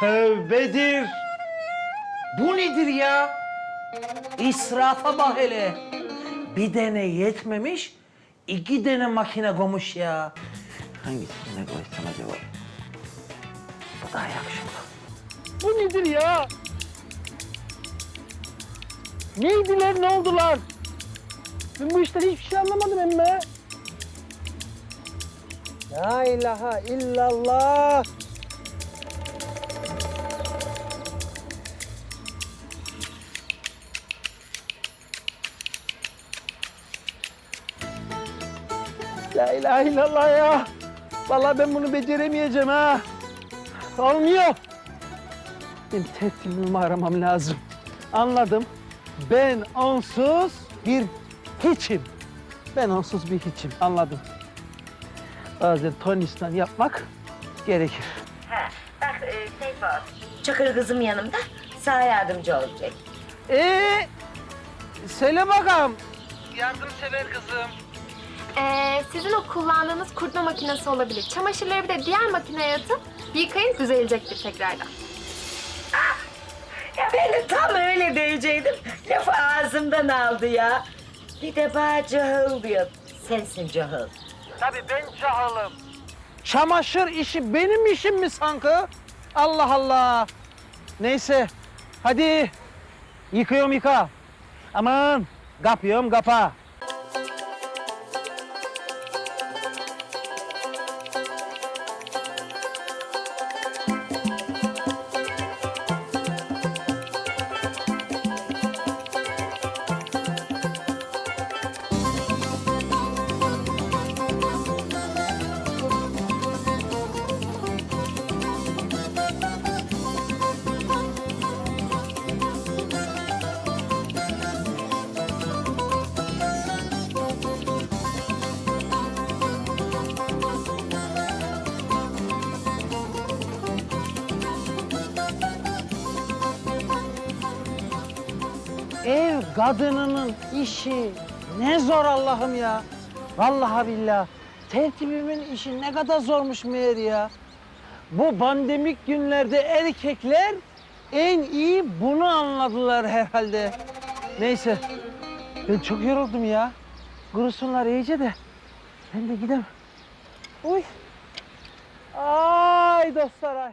tövbedir. Bu nedir ya? İsrafa bak hele. Bir tane yetmemiş, iki tane makine koymuş ya. Hangisine koysam acaba? Bu daha yakışıklı. Bu nedir ya? Neydiler, ne oldular? Ben bu işten hiçbir şey anlamadım emme. La ilahe illallah. La ilahe illallah ya. Vallahi ben bunu beceremeyeceğim ha. Olmuyor. Benim tertibimi aramam lazım. Anladım. Ben onsuz bir hiçim. Ben onsuz bir hiçim. Anladım. Bazen tonistan yapmak gerekir. Ha, bak e, Seyfo, Çakır kızım yanımda. Sana yardımcı olacak. Ee, söyle bakalım. Yardımsever kızım. Ee, sizin o kullandığınız kurutma makinesi olabilir. Çamaşırları bir de diğer makineye atıp yıkayın düzelecektir tekrardan. Ya ben de tam öyle diyecektim. Lafı ağzımdan aldı ya. Bir de bana cahil diyor. Sensin cahil. Tabii ben cahilım. Çamaşır işi benim işim mi sanki? Allah Allah. Neyse, hadi yıkıyorum yıka. Aman, kapıyorum kapa. Ev kadınının işi ne zor Allah'ım ya. Vallahi billah. Tertibimin işi ne kadar zormuş meğer ya. Bu pandemik günlerde erkekler en iyi bunu anladılar herhalde. Neyse. Ben çok yoruldum ya. Kurusunlar iyice de. Ben de gidem. Uy. Ay dostlar ay.